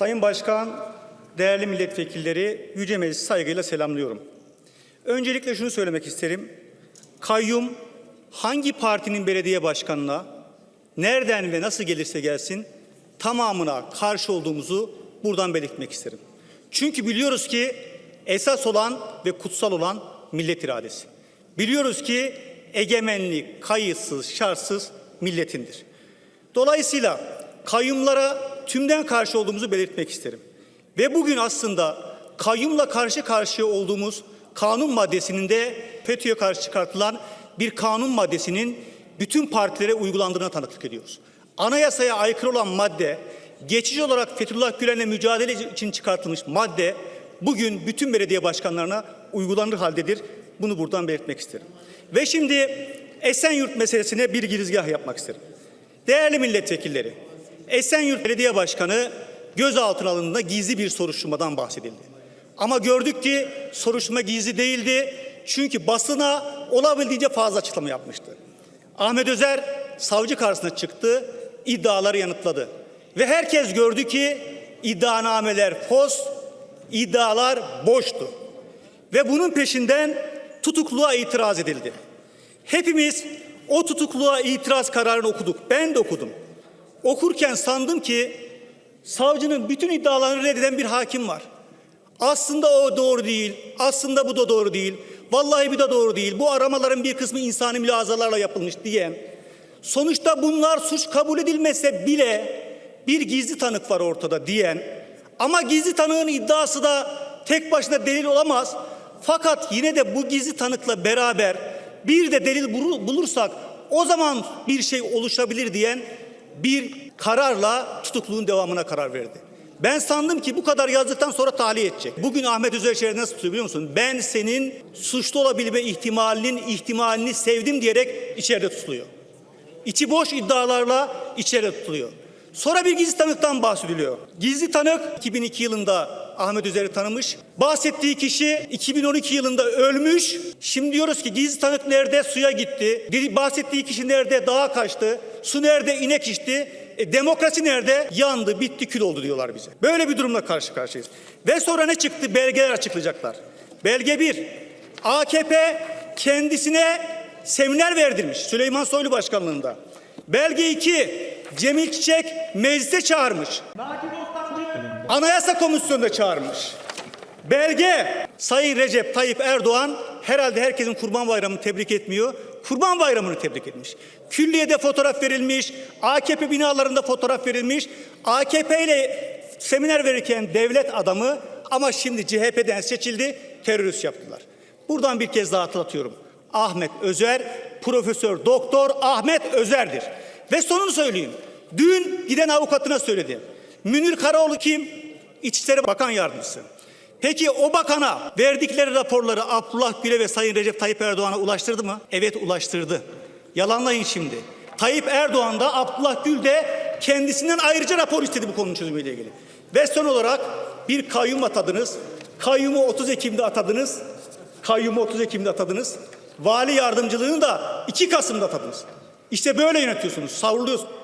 Sayın Başkan, değerli milletvekilleri, Yüce Meclisi saygıyla selamlıyorum. Öncelikle şunu söylemek isterim. Kayyum hangi partinin belediye başkanına nereden ve nasıl gelirse gelsin tamamına karşı olduğumuzu buradan belirtmek isterim. Çünkü biliyoruz ki esas olan ve kutsal olan millet iradesi. Biliyoruz ki egemenlik kayıtsız, şartsız milletindir. Dolayısıyla kayyumlara tümden karşı olduğumuzu belirtmek isterim. Ve bugün aslında kayyumla karşı karşıya olduğumuz kanun maddesinin de FETÖ'ye karşı çıkartılan bir kanun maddesinin bütün partilere uygulandığına tanıklık ediyoruz. Anayasaya aykırı olan madde, geçici olarak Fethullah Gülen'le mücadele için çıkartılmış madde bugün bütün belediye başkanlarına uygulanır haldedir. Bunu buradan belirtmek isterim. Ve şimdi Esenyurt meselesine bir girizgah yapmak isterim. Değerli milletvekilleri, Esenyurt Belediye Başkanı gözaltına alındığında gizli bir soruşturmadan bahsedildi. Ama gördük ki soruşturma gizli değildi. Çünkü basına olabildiğince fazla açıklama yapmıştı. Ahmet Özer savcı karşısına çıktı, iddiaları yanıtladı. Ve herkes gördü ki iddianameler fos, iddialar boştu. Ve bunun peşinden tutukluğa itiraz edildi. Hepimiz o tutukluğa itiraz kararını okuduk. Ben de okudum. Okurken sandım ki savcının bütün iddialarını reddeden bir hakim var. Aslında o doğru değil. Aslında bu da doğru değil. Vallahi bu da doğru değil. Bu aramaların bir kısmı insani mülazalarla yapılmış diyen. Sonuçta bunlar suç kabul edilmese bile bir gizli tanık var ortada diyen. Ama gizli tanığın iddiası da tek başına delil olamaz. Fakat yine de bu gizli tanıkla beraber bir de delil bulu- bulursak o zaman bir şey oluşabilir diyen bir kararla tutukluğun devamına karar verdi. Ben sandım ki bu kadar yazdıktan sonra tahliye edecek. Bugün Ahmet Özerçeleri nasıl tutuyor biliyor musun? Ben senin suçlu olabilme ihtimalinin ihtimalini sevdim diyerek içeride tutuluyor. İçi boş iddialarla içeride tutuluyor. Sonra bir gizli tanıktan bahsediliyor. Gizli tanık 2002 yılında Ahmet Özer'i tanımış. Bahsettiği kişi 2012 yılında ölmüş. Şimdi diyoruz ki gizli tanık nerede? Suya gitti. Bahsettiği kişi nerede? Dağa kaçtı. Su nerede? İnek içti. E, demokrasi nerede? Yandı, bitti, kül oldu diyorlar bize. Böyle bir durumla karşı karşıyayız. Ve sonra ne çıktı? Belgeler açıklayacaklar. Belge bir. AKP kendisine seminer verdirmiş Süleyman Soylu başkanlığında. Belge 2. Cemil Çiçek meclise çağırmış. Anayasa Komisyonu'na çağırmış. Belge Sayın Recep Tayyip Erdoğan herhalde herkesin Kurban Bayramı'nı tebrik etmiyor. Kurban Bayramı'nı tebrik etmiş. Külliyede fotoğraf verilmiş, AKP binalarında fotoğraf verilmiş. AKP ile seminer verirken devlet adamı ama şimdi CHP'den seçildi, terörist yaptılar. Buradan bir kez daha hatırlatıyorum. Ahmet Özer, Profesör Doktor Ahmet Özer'dir. Ve sonunu söyleyeyim. Dün giden avukatına söyledi. Münir Karaoğlu kim? İçişleri Bakan Yardımcısı. Peki o bakana verdikleri raporları Abdullah Gül'e ve Sayın Recep Tayyip Erdoğan'a ulaştırdı mı? Evet ulaştırdı. Yalanlayın şimdi. Tayyip Erdoğan da Abdullah Gül de kendisinden ayrıca rapor istedi bu konunun çözümüyle ilgili. Ve son olarak bir kayyum atadınız. Kayyumu 30 Ekim'de atadınız. Kayyumu 30 Ekim'de atadınız. Vali yardımcılığını da 2 Kasım'da atadınız. İşte böyle yönetiyorsunuz, savruluyorsunuz.